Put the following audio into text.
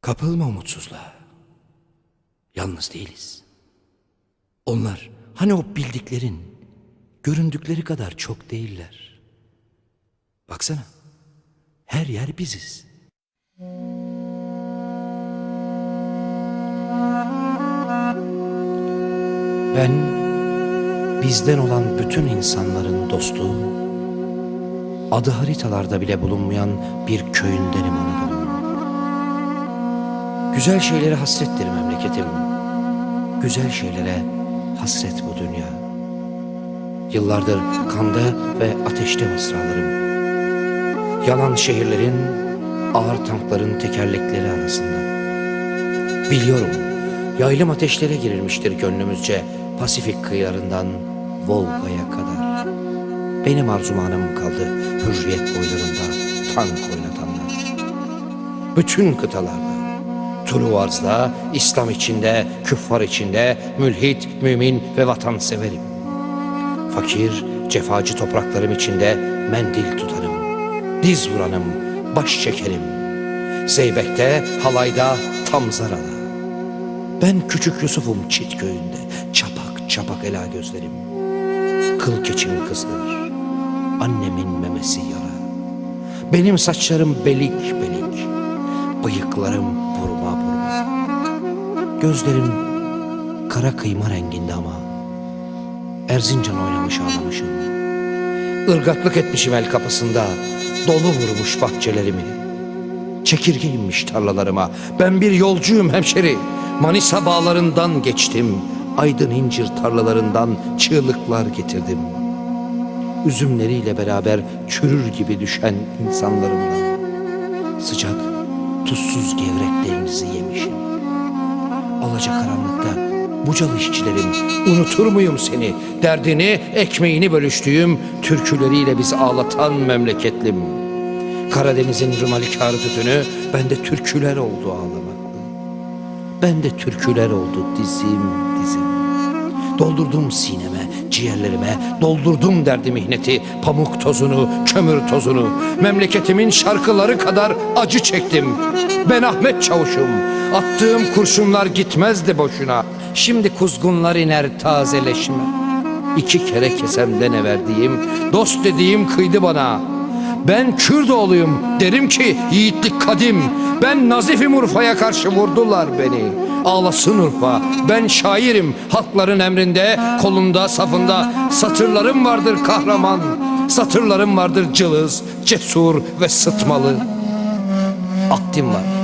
Kapılma umutsuzluğa. Yalnız değiliz. Onlar hani o bildiklerin göründükleri kadar çok değiller. Baksana. Her yer biziz. Ben bizden olan bütün insanların dostu, adı haritalarda bile bulunmayan bir köyündenim Anadolu'nun. Güzel şeylere hasrettir memleketim. Güzel şeylere hasret bu dünya. Yıllardır kanda ve ateşte mısralarım. Yanan şehirlerin, ağır tankların tekerlekleri arasında. Biliyorum, yaylım ateşlere girilmiştir gönlümüzce Pasifik kıyılarından Volga'ya kadar. Benim arzumanım kaldı hürriyet boylarında tank oynatanlar. Bütün kıtalarda, Tuluvarz'da, İslam içinde, küffar içinde, mülhit, mümin ve vatanseverim. Fakir, cefacı topraklarım içinde mendil tutarım. Diz vuranım, baş çekerim. Zeybek'te, halayda, tam zarada. Ben küçük Yusuf'um çit köyünde, çapak çapak ela gözlerim. Kıl keçim kızdır, annemin memesi yara. Benim saçlarım belik belik, bıyıklarım burma burma. Gözlerim kara kıyma renginde ama Erzincan oynamış ağlamışım. Irgatlık etmişim el kapısında, dolu vurmuş bahçelerimi. Çekirge inmiş tarlalarıma, ben bir yolcuyum hemşeri. Manisa bağlarından geçtim, aydın incir tarlalarından çığlıklar getirdim. Üzümleriyle beraber çürür gibi düşen insanlarımdan. Sıcak, tuzsuz gevreklerinizi yemişim. Alacakaranlıkta bucalı işçilerim unutur muyum seni? Derdini, ekmeğini bölüştüğüm türküleriyle bizi ağlatan memleketlim. Karadeniz'in rumalikarı tütünü bende türküler oldu ağlamaklı. Bende türküler oldu dizim dizim. Doldurdum sineme, ciğerlerime, doldurdum derdi mihneti, pamuk tozunu, kömür tozunu. Memleketimin şarkıları kadar acı çektim. Ben Ahmet Çavuş'um. Attığım kurşunlar gitmezdi boşuna. Şimdi kuzgunlar iner tazeleşme. İki kere kesemden ne verdiğim, dost dediğim kıydı bana. Ben Kürdoğluyum derim ki yiğitlik kadim. Ben Nazif'im Urfa'ya karşı vurdular beni. Ağlasın Urfa ben şairim halkların emrinde kolunda safında satırlarım vardır kahraman. Satırlarım vardır cılız, cesur ve sıtmalı. Ahdim var